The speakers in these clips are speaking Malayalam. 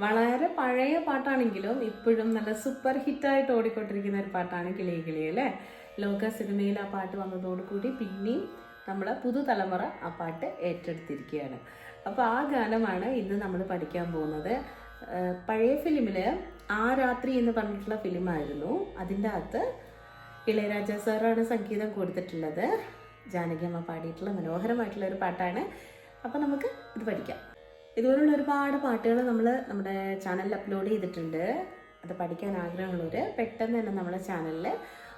വളരെ പഴയ പാട്ടാണെങ്കിലും ഇപ്പോഴും നല്ല സൂപ്പർ ഹിറ്റായിട്ട് ഓടിക്കൊണ്ടിരിക്കുന്ന ഒരു പാട്ടാണ് കിളിയെ കിളിയെ അല്ലേ? ലോക സിനിമയിൽ ആ പാട്ട് വന്നതോടുകൂടി പിന്നെയും നമ്മൾ പുതുതലമുറ ആ പാട്ട് ഏറ്റെടുത്തിരിക്കുകയാണ്. അപ്പോൾ ആ ഗാനമാണ് ഇന്ന് നമ്മൾ പഠിക്കാൻ പോകുന്നത്. പഴയ ഫിലിമിൽ ആ രാത്രി എന്ന് പറഞ്ഞിട്ടുള്ള ഫിലിമായിരുന്നു. അതിന്റെ അകത്ത് ഇളയരാജ സാറാണ് സംഗീതം കൊടുത്തിട്ടുള്ളത്. ജാനകിയമ്മ പാടിയിട്ടുള്ള മനോഹരമായിട്ടുള്ള ഒരു പാട്ടാണ്. അപ്പോൾ നമുക്ക് ഇത് പഠിക്കാം. ഇതുപോലുള്ള ഒരുപാട് പാട്ടുകൾ നമ്മൾ നമ്മുടെ ചാനലിൽ അപ്ലോഡ് ചെയ്തിട്ടുണ്ട്. അത് പഠിക്കാൻ ആഗ്രഹമുള്ളവർ പെട്ടെന്ന് തന്നെ നമ്മുടെ ചാനലിൽ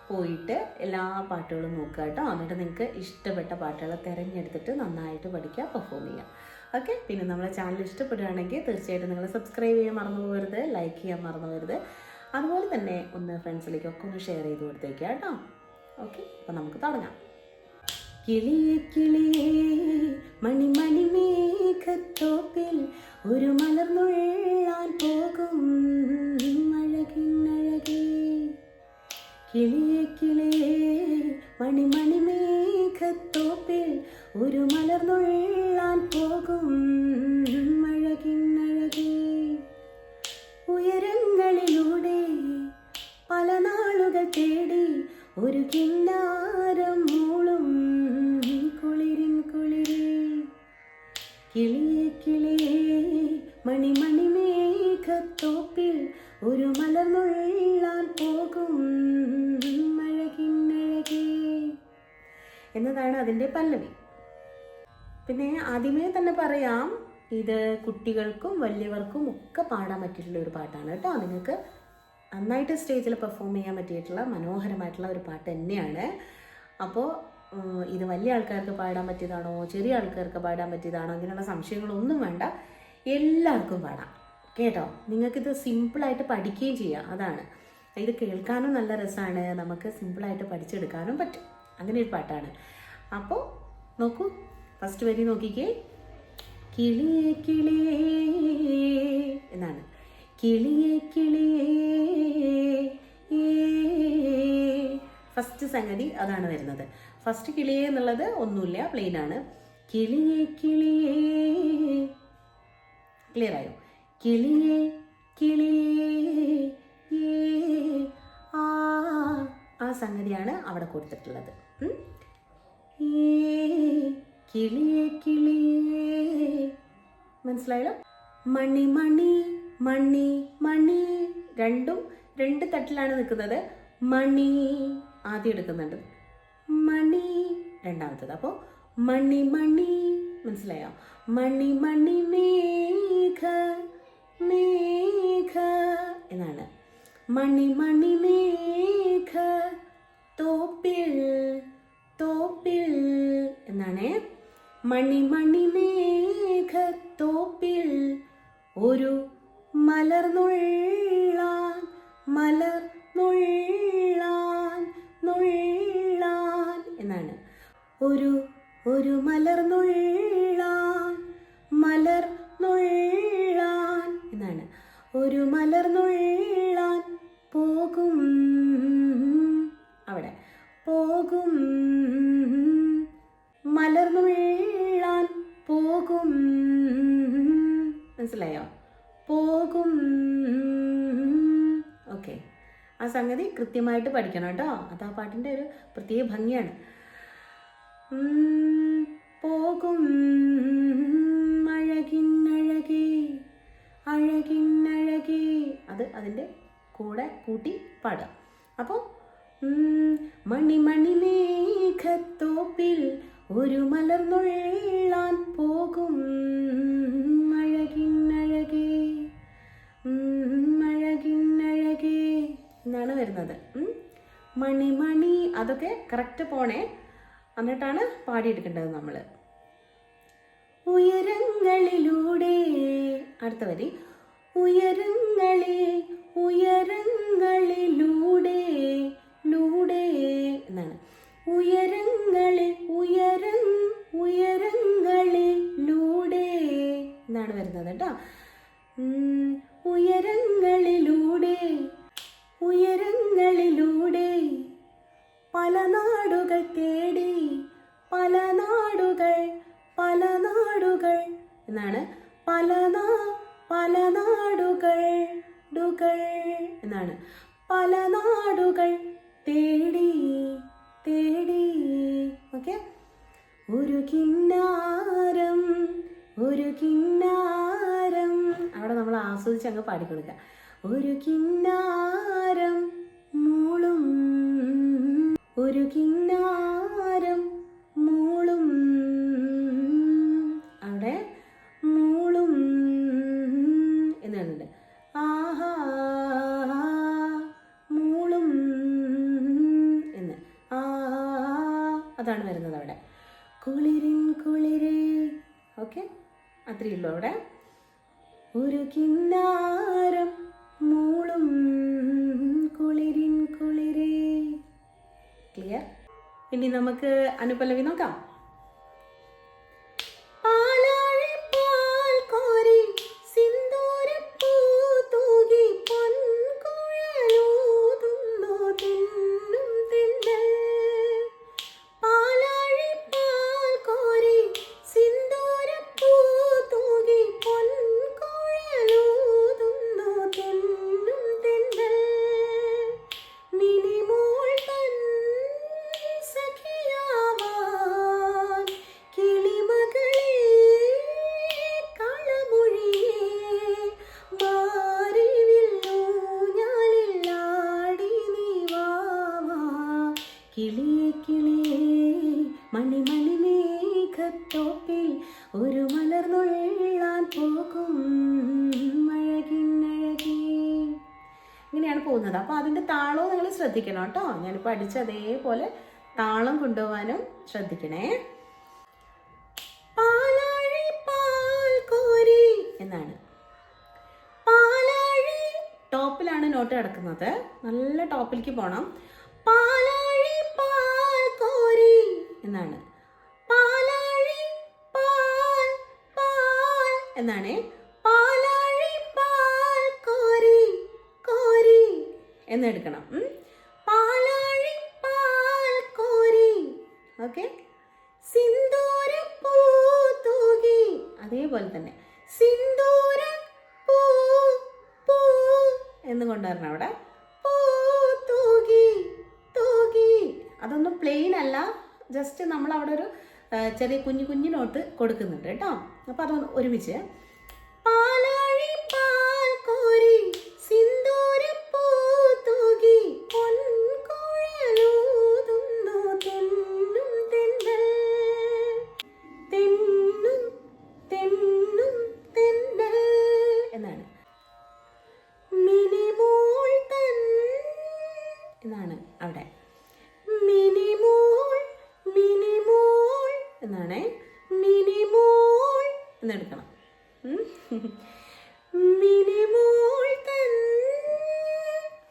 പോയിട്ട് എല്ലാ പാട്ടുകളും നോക്കുക കേട്ടോ. എന്നിട്ട് നിങ്ങൾക്ക് ഇഷ്ടപ്പെട്ട പാട്ടുകൾ തിരഞ്ഞെടുത്തിട്ട് നന്നായിട്ട് പഠിക്കുക പെർഫോം ചെയ്യുക. ഓക്കെ പിന്നെ നമ്മളെ ചാനൽ ഇഷ്ടപ്പെടുകയാണെങ്കിൽ തീർച്ചയായിട്ടും നിങ്ങൾ സബ്സ്ക്രൈബ് ചെയ്യാൻ മറന്നു പോകരുത് ലൈക്ക് ചെയ്യാൻ മറന്നു പോകരുത്. അതുപോലെ തന്നെ ഒന്ന് ഫ്രണ്ട്സിലേക്കൊക്കെ ഒന്ന് ഷെയർ ചെയ്ത് കൊടുത്തേക്കുക കേട്ടോ. ഓക്കെ അപ്പോൾ നമുക്ക് തുടങ്ങാം. കിളിയെ കിളിയേ മണിമണി മേഘത്തോപ്പിൽ ഒരു മലർന്നുള്ളാൻ പോകും അഴകിനഴകേ കിളിയെ കിളിയേ മണിമണി മേഘത്തോപ്പിൽ ഒരു മലർന്നുള്ളാൻ പോകും അഴകിനഴകേ ഉയരങ്ങളിലൂടെ പല നാളുകൾ തേടി ഒരു കിന്നാരം ആദ്യമേ തന്നെ പറയാം ഇത് കുട്ടികൾക്കും വലിയവർക്കും ഒക്കെ പാടാൻ പറ്റിയിട്ടുള്ള ഒരു പാട്ടാണ് കേട്ടോ. നിങ്ങൾക്ക് നന്നായിട്ട് സ്റ്റേജിൽ പെർഫോം ചെയ്യാൻ പറ്റിയിട്ടുള്ള മനോഹരമായിട്ടുള്ള ഒരു പാട്ട് തന്നെയാണ്. അപ്പോൾ ഇത് വലിയ ആൾക്കാർക്ക് പാടാൻ പറ്റിയതാണോ ചെറിയ ആൾക്കാർക്ക് പാടാൻ പറ്റിയതാണോ ഇങ്ങനെയുള്ള സംശയങ്ങളൊന്നും വേണ്ട. എല്ലാവർക്കും പാടാം. കേട്ടോ? നിങ്ങൾക്കിത് സിമ്പിളായിട്ട് പഠിക്കുകയും ചെയ്യാം. അതാണ്. ഇത് കേൾക്കാനും നല്ല രസമാണ്. നമുക്ക് സിമ്പിളായിട്ട് പഠിച്ചെടുക്കാനും പറ്റും. അങ്ങനെ ഒരു പാട്ടാണ്. അപ്പോൾ നോക്കൂ. ഫസ്റ്റ് വരി നോക്കിക്കേ. കിളിയെ കിളിയേ എന്നാണ്. കിളിയെ കിളിയേ ഫസ്റ്റ് സംഗതി അതാണ് വരുന്നത്. ഫസ്റ്റ് കിളിയേ എന്നുള്ളത് ഒന്നുമില്ല പ്ലെയിൻ ആണ്. കിളിയെ കിളിയേ ക്ലിയർ ആയോ? കിളിയെ കിളിയേ ആ ആ സംഗതിയാണ് അവിടെ കൊടുത്തിട്ടുള്ളത്. ഏ, കിളിയേ കിളിയേ. മനസ്സിലായോ? മണി മണി മണി മണി. രണ്ടും രണ്ട് തട്ടിലാണ് നിൽക്കുന്നത്. മണി. ആദ്യം എടുക്കുന്നുണ്ട്. മണി. രണ്ടാമത്തത്. അപ്പോൾ മണി മണി. മനസ്സിലായോ? മണി മണി മേഘ മേഘ എന്നാണ്. മണി മണി മേഘ. തോപ്പിൽ തോപ്പിൽ എന്നാണ്. മണി മണി മേഘ തോപ്പിൽ ഒരു മലർന്നുള്ളാൻ മലർ നുള്ളാൻ എന്നാണ്. ഒരു ഒരു മലർ നുള്ളാൻ മലർ നുള്ളാൻ എന്നാണ്. ഒരു മലർ നുള്ളാൻ പോകും അവിടെ. പോകും മലർന്നുള്ളാൻ പോകും. മനസ്സിലായോ? പോകും. ഓക്കെ. ആ സംഗതി കൃത്യമായിട്ട് പഠിക്കണം കേട്ടോ. അത് ആ പാട്ടിന്റെ ഒരു പ്രത്യേക ഭംഗിയാണ്. പോകും. അഴകിന്നഴകേ അഴകിന്നഴകേ. അത് അതിന്റെ കൂടെ കൂട്ടി പാടുക. അപ്പോൾ മണിമണി മണി മേഘത്തോപ്പിൽ ഒരു മലർന്നുള്ളാൻ പോകും. അഴകിന്നഴകേ അഴകിന്നഴകേ എന്നാണ് വരുന്നത്. ഉം. മണി മണി. അതൊക്കെ കറക്റ്റ് പോണേ. എന്നിട്ടാണ് പാടിയെടുക്കേണ്ടത് നമ്മൾ ഉയരങ്ങളിലൂടെ അടുത്ത വരി. ഉയരങ്ങളെ ഉയരങ്ങളിലൂടെ ലൂടെ എന്നാണ്. ഉയരങ്ങളെ ഉയരം ഉയരങ്ങളിലൂടെ. എന്നാണ് വരുന്നത് കേട്ടോ. ഉയരങ്ങളിലൂടെ ഉയരങ്ങളിലൂടെ. പല നാടുകൾ തേടി പല നാടുകൾ പല നാടുകൾ. എന്നാണ്? പല നാ പല നാടുകൾ നാടുകൾ ടുകൾ. എന്നാണ്? പല നാടുകൾ തേടി തേടി. ഓക്കെ ഒരു കിന്നാരം ഒരു കിന്നാരം. അവിടെ നമ്മൾ ആസ്വദിച്ച് അങ്ങ് പാടിക്കൊടുക്കുക. ഒരു കിന്നാരം മൂളും. ഒരു കിന്നാരം. ഇനി നമുക്ക് അനുപല്ലവി നോക്കാം. കിളിയേ കിളിയേ മണിമണി മേഘത്തോപ്പിൽ ഒരു മലർന്നുള്ളാൻ പോകും. ഇങ്ങനെയാണ് പോകുന്നത്. അപ്പോൾ അതിന്റെ താളവും നിങ്ങൾ ശ്രദ്ധിക്കണം കേട്ടോ. ഞാനിപ്പോൾ അടിച്ച അതേപോലെ താളം കൊണ്ടുപോകാനും ശ്രദ്ധിക്കണേ. പാൽ എന്നാണ്. ടോപ്പിലാണ് നോട്ട് കിടക്കുന്നത്. നല്ല ടോപ്പിലേക്ക് പോകണം കോരി എന്നാണ്. പാലാഴി പാൽ പാൽ എന്നാണ്. പാലാഴി പാൽ കോരി കോരി എന്നെടുക്കണം. പാലാഴി പാൽ കോരി ഓക്കെ. സിന്ദൂര പൂ തൂകി അതേപോലെ തന്നെ. സിന്ദൂര പൂ പൂ എന്ന് കൊണ്ടുവരണം അവിടെ. പൂ തൂകി തൂകി. അതൊന്നും പ്ലെയിൻ അല്ല. ജസ്റ്റ് നമ്മൾ അവിടെ ഒരു ചെറിയ കുഞ്ഞു കുഞ്ഞു നോട്ട് കൊടുക്കുന്നുണ്ട് കേട്ടോ. അപ്പോൾ അതൊന്ന് ഒരുമിച്ച്. പാലാഴി പാൽ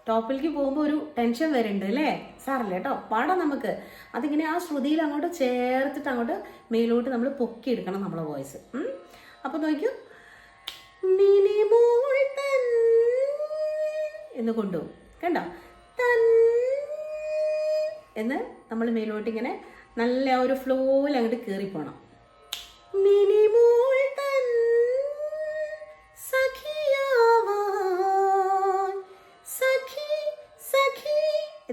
ടോപ്പിലേക്ക് പോകുമ്പോൾ ഒരു ടെൻഷൻ വരുന്നുണ്ട് അല്ലേ? സാറല്ലേ കേട്ടോ പാടാം നമുക്ക്. അതിങ്ങനെ ആ ശ്രുതിയിൽ അങ്ങോട്ട് ചേർത്തിട്ട് അങ്ങോട്ട് മേലോട്ട് നമ്മൾ പൊക്കിയെടുക്കണം നമ്മളെ വോയിസ്. അപ്പോൾ നോക്കൂ. എന്ന് കൊണ്ടുപോകും കണ്ടോ? തൻ എന്ന് നമ്മൾ മേലോട്ട് ഇങ്ങനെ നല്ല ഒരു ഫ്ലോയിൽ അങ്ങോട്ട് കയറിപ്പോണം മിനിമോൾ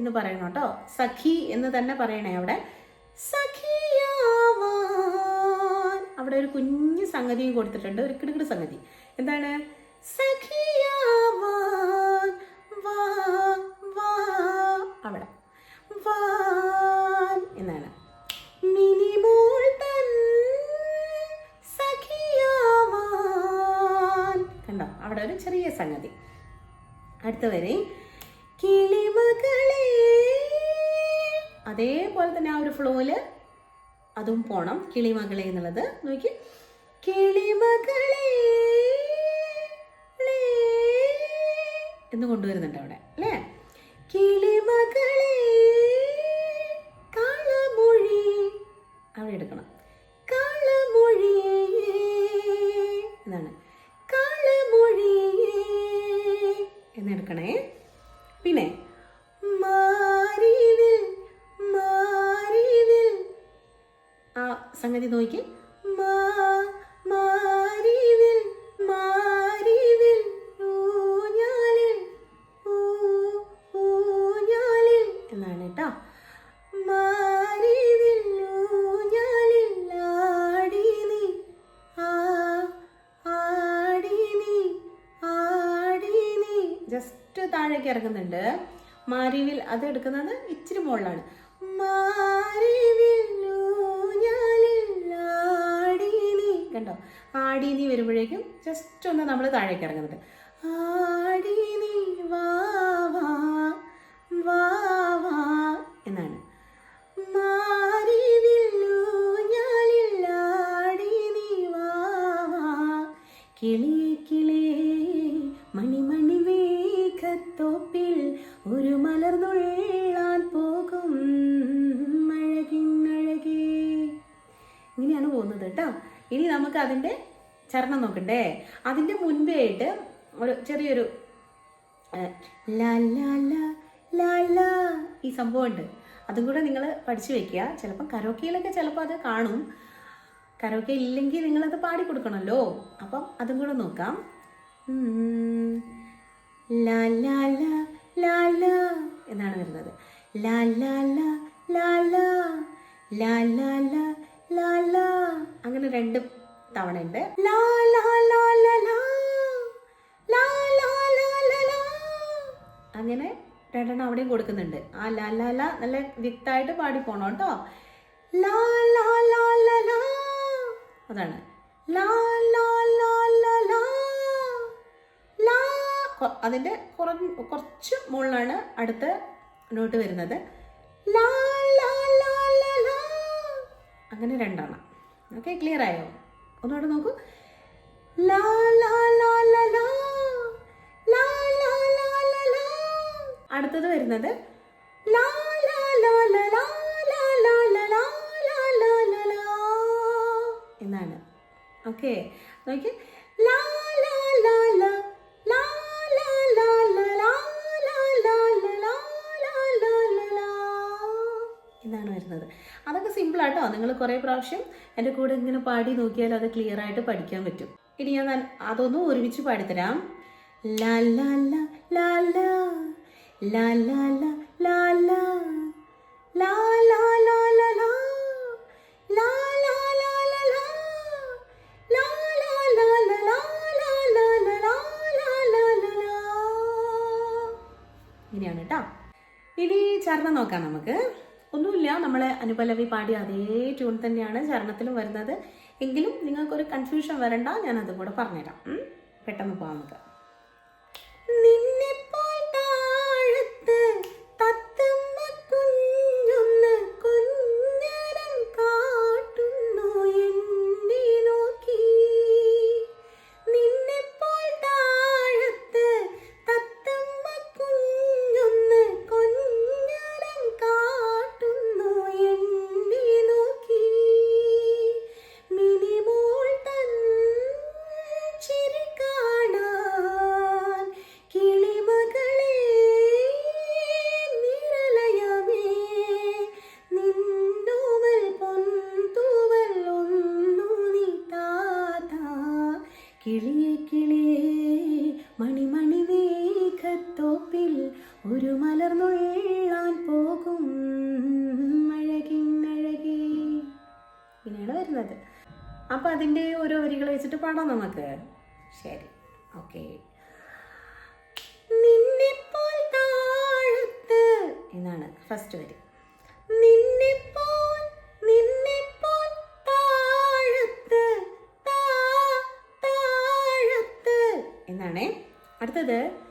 എന്ന് പറയണം കേട്ടോ. സഖി എന്ന് തന്നെ പറയണേ അവിടെ. സഖിയാവാൻ. അവിടെ ഒരു കുഞ്ഞു സംഗതിയും കൊടുത്തിട്ടുണ്ട്. ഒരു കിടുകിട് സംഗതി. എന്താണ്? സഖിയാവാൻ. വാ വാ അവിടെ. വാൻ എന്നാണ്. മിനിമോൾ തൻ സഖിയാവാൻ. കണ്ടോ? അവിടെ ഒരു ചെറിയ സംഗതി. അടുത്ത വരെ അതേപോലെ തന്നെ ആ ഒരു ഫ്ലോയിൽ അതും പോണം. കിളിമകളെ എന്നുള്ളത്. നോക്കി. കിളിമകളെ എന്ന് കൊണ്ടുവരുന്നുണ്ട് അവിടെ. അല്ലേ? കിളിമകളെ കളമൊഴി. അവിടെ എടുക്കണം. കളമൊഴിയേ എന്നാണ്. കളമൊഴിയേ എന്നെടുക്കണേ പിന്നെ മാരിവിൽ അത് എടുക്കുന്നത് ഇച്ചിരി മുകളിലാണ്. കണ്ടോ? ആടി വരുമ്പോഴേക്കും ജസ്റ്റ് ഒന്ന് നമ്മൾ താഴേക്ക് ഇറങ്ങുന്നുണ്ട് നോക്കണ്ടേ അതിന്റെ മുൻപേയിട്ട് ഒരു ചെറിയൊരു ഈ സംഭവമുണ്ട് അതും കൂടെ നിങ്ങൾ പഠിച്ചു വെക്കുക ചിലപ്പം കരോക്കയിലൊക്കെ ചിലപ്പോൾ അത് കാണും കരോക്കെ ഇല്ലെങ്കിൽ നിങ്ങളത് പാടി കൊടുക്കണമല്ലോ അപ്പം അതും കൂടെ നോക്കാം എന്നാണ് വരുന്നത് അങ്ങനെ രണ്ടും തവണ ഉണ്ട് അങ്ങനെ രണ്ടെണ്ണം അവിടെയും കൊടുക്കുന്നുണ്ട് ആ ലാ ലാ ലാ നല്ല വ്യക്തമായിട്ട് പാടി പോണം കേട്ടോ ലാ ലാ ലാ ലാ ലാ അതാണ് ലാ ലാ ലാ ലാ ലാ ലാ അതിന്റെ കുറ കുറച്ച് മുകളിലാണ് അടുത്ത നോട്ട് വരുന്നത് ലാ ലാ ലാ ലാ ലാ അങ്ങനെ രണ്ടെണ്ണം ഓക്കെ ക്ലിയർ ആയോ ഒന്നുകൂടെ നോക്കൂ ലാ ലാ ലാ ലാ ലാ ലാ ലാ ലാ അടുത്തത് വരുന്നത് ലാ ലാ ലാ ലാ ലാ ലാ ലാ ലാ എന്നാണ് ഓക്കെ നോക്കി വരുന്നത് അതൊക്കെ സിമ്പിൾ ആട്ടോ നിങ്ങൾ കുറേ പ്രാവശ്യം എന്റെ കൂടെ ഇങ്ങനെ പാടി നോക്കിയാൽ അത് ക്ലിയർ ആയിട്ട് പഠിക്കാൻ പറ്റും ഇനി ഞാൻ അതൊന്നും ഒരുമിച്ച് പാടിത്തരാം ഇനിയാണ് കേട്ടോ ഇനി ചരണം നോക്കാം നമുക്ക് ഒന്നുമില്ല നമ്മളെ അനുപലവി പാടി അതേ ട്യൂൺ തന്നെയാണ് ചരണത്തിലും വരുന്നത്. എങ്കിലും നിങ്ങൾക്കൊരു കൺഫ്യൂഷൻ വരണ്ട ഞാൻ അതുകൂടെ പറഞ്ഞുതരാം. പെട്ടെന്ന് പോകാം നമുക്ക്. അതിന്റെ ഓരോ വരികൾ വെച്ചിട്ട് പാടാം നമുക്ക്. ശരി. ഓക്കെ. നിന്നെപ്പോൾ താഴത്ത് എന്നാണ് ഫസ്റ്റ് വരി. നിന്നെപ്പോൾ നിന്നെപ്പോൾ താഴത്ത് താഴത്ത് എന്നാണേ. അടുത്തത്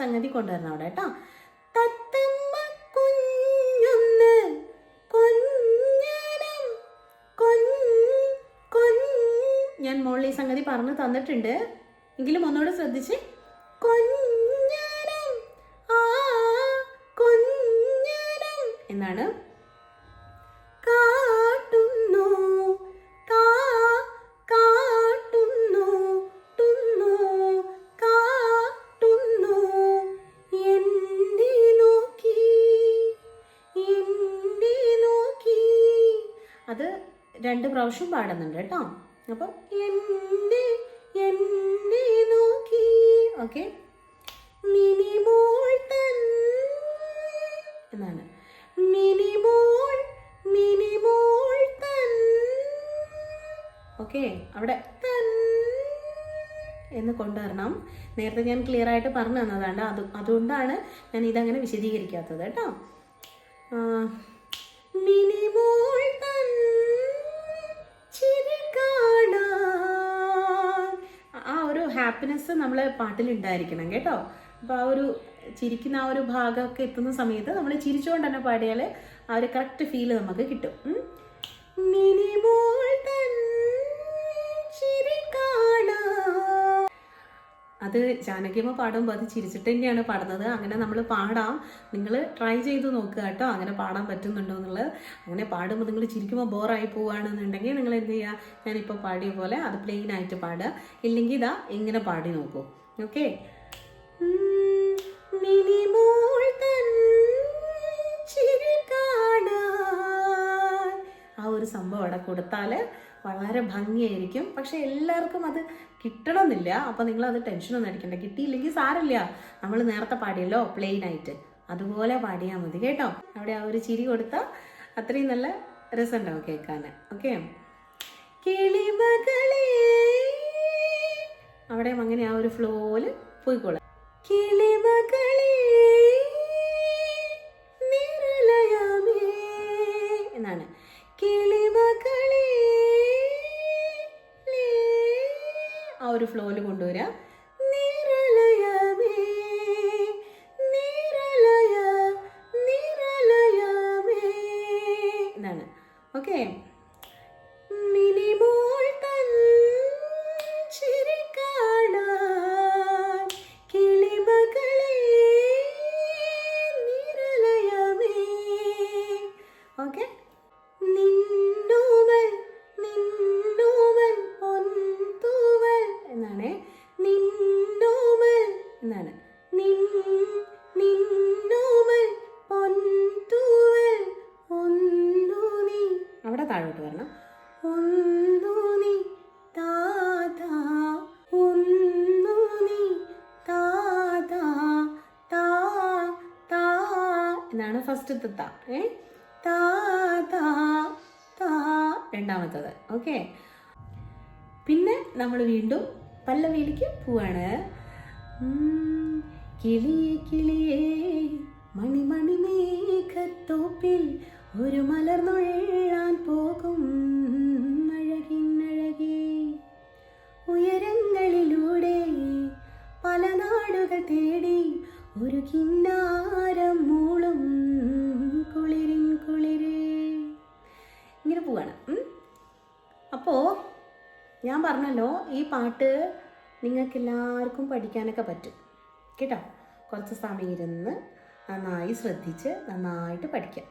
സംഗതി കൊണ്ടുവരണം അവിടെ കേട്ടോ. തത്തമ്മ കുഞ്ഞൊന്ന് കൊഞ്ഞനം കൊഞ്ഞ് കൊഞ്ഞ്. ഞാൻ മോളിൽ ഈ സംഗതി പറഞ്ഞു തന്നിട്ടുണ്ട്. എങ്കിലും ഒന്നുകൂടെ ശ്രദ്ധിച്ച്. കൊഞ്ഞനം ആ കൊഞ്ഞനം എന്നാണ്. പ്രാവശ്യം പാടുന്നുണ്ട് കേട്ടോ. അപ്പം എന്റെ എന്നെ നോക്കി ഓക്കെ മിനിമോൾ എന്നാണ്? മിനിമോൾ മിനിമോൾ തൻ ഓക്കെ അവിടെ തൻ എന്ന് കൊണ്ടുവരണം. നേരത്തെ ഞാൻ ക്ലിയർ ആയിട്ട് പറഞ്ഞു തന്നതാണ്. അത് അതുകൊണ്ടാണ് ഞാൻ ഇതങ്ങനെ വിശദീകരിക്കാത്തത് കേട്ടോ. മിനി ഹാപ്പിനെസ് നമ്മൾ പാട്ടിലുണ്ടായിരിക്കണം കേട്ടോ അപ്പോൾ ആ ഒരു ചിരിക്കുന്ന ആ ഒരു ഭാഗമൊക്കെ എത്തുന്ന സമയത്ത് നമ്മൾ ചിരിച്ചുകൊണ്ട് തന്നെ പാടിയാൽ ആ ഒരു കറക്റ്റ് ഫീൽ നമുക്ക് കിട്ടും. മിനിമോൾ അത് ജാനകിയമ്മ പാടുമ്പോൾ അത് ചിരിച്ചിട്ട് തന്നെയാണ് പാടുന്നത്. അങ്ങനെ നമ്മൾ പാടാം. നിങ്ങൾ ട്രൈ ചെയ്ത് നോക്കുക കേട്ടോ. അങ്ങനെ പാടാൻ പറ്റുന്നുണ്ടോ എന്നുള്ളത്. അങ്ങനെ പാടുമ്പോൾ നിങ്ങൾ ചിരിക്കുമ്പോൾ ബോറായി പോവുകയാണെന്നുണ്ടെങ്കിൽ നിങ്ങൾ എന്ത് ചെയ്യുക ഞാനിപ്പോൾ പാടിയ പോലെ അത് പ്ലെയിൻ ആയിട്ട് പാടുക. ഇല്ലെങ്കിൽ ഇതാ ഇങ്ങനെ പാടി നോക്കൂ. ഓക്കെ ആ ഒരു സംഭവം അവിടെ കൊടുത്താൽ വളരെ ഭംഗിയായിരിക്കും. പക്ഷെ എല്ലാവർക്കും അത് കിട്ടണമെന്നില്ല. അപ്പോൾ നിങ്ങൾ അത് ടെൻഷനൊന്നും അടിക്കണ്ട. കിട്ടിയില്ലെങ്കിൽ സാരമില്ല. നമ്മൾ നേരത്തെ പാടിയല്ലോ പ്ലെയിൻ ആയിട്ട്. അതുപോലെ പാടിയാൽ മതി കേട്ടോ. അവിടെ ആ ഒരു ചിരി കൊടുത്താൽ അത്രയും നല്ല രസമുണ്ടാവും കേൾക്കാൻ. ഓക്കെ അവിടെ അങ്ങനെ ആ ഒരു ഫ്ലോയിൽ പോയിക്കോളാം. കിളിമകളെ ഒരു ഫ്ലോയിൽ കൊണ്ടുവരിക നിരലയമേ നിരലയ നിരലയമേ. എന്നാണ് ഓക്കെ ഫസ്റ്റത്തെ താ ഏ താ. രണ്ടാമത്തത്. ഓക്കെ. പിന്നെ നമ്മൾ വീണ്ടും പല്ലവിയിലേക്ക് പോവാണ്. കിളിയെ കിളിയേ മണി മേഘത്തോപ്പിൽ ഒരു മലർന്നൊഴാൻ പോകും. അഴകിന്നഴകേ ഉയരങ്ങളിലൂടെ പല നാടുകൾ തേടി ഒരു കിന്നാരം മൂളും. കുളിരിൻ കുളിരേ. ഇങ്ങനെ പോവാണ്. അപ്പോൾ ഞാൻ പറഞ്ഞല്ലോ ഈ പാട്ട് നിങ്ങൾക്ക് എല്ലാവർക്കും പഠിക്കാനൊക്കെ പറ്റും. കേട്ടോ? കുറച്ച് സമയം ഇരുന്ന് നന്നായി ശ്രദ്ധിച്ച് നന്നായിട്ട് പഠിക്കാം.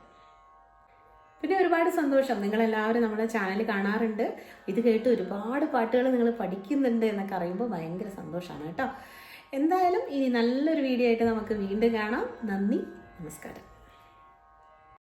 പിന്നെ ഒരുപാട് സന്തോഷം. നിങ്ങളെല്ലാവരും നമ്മുടെ ചാനൽ കാണാറുണ്ട്. ഇത് കേട്ട് ഒരുപാട് പാട്ടുകൾ നിങ്ങൾ പഠിക്കുന്നുണ്ട് എന്നൊക്കെ അറിയുമ്പോൾ ഭയങ്കര സന്തോഷമാണ് കേട്ടോ. എന്തായാലും ഇനി നല്ലൊരു വീഡിയോ ആയിട്ട് നമുക്ക് വീണ്ടും കാണാം. നന്ദി. നമസ്കാരം.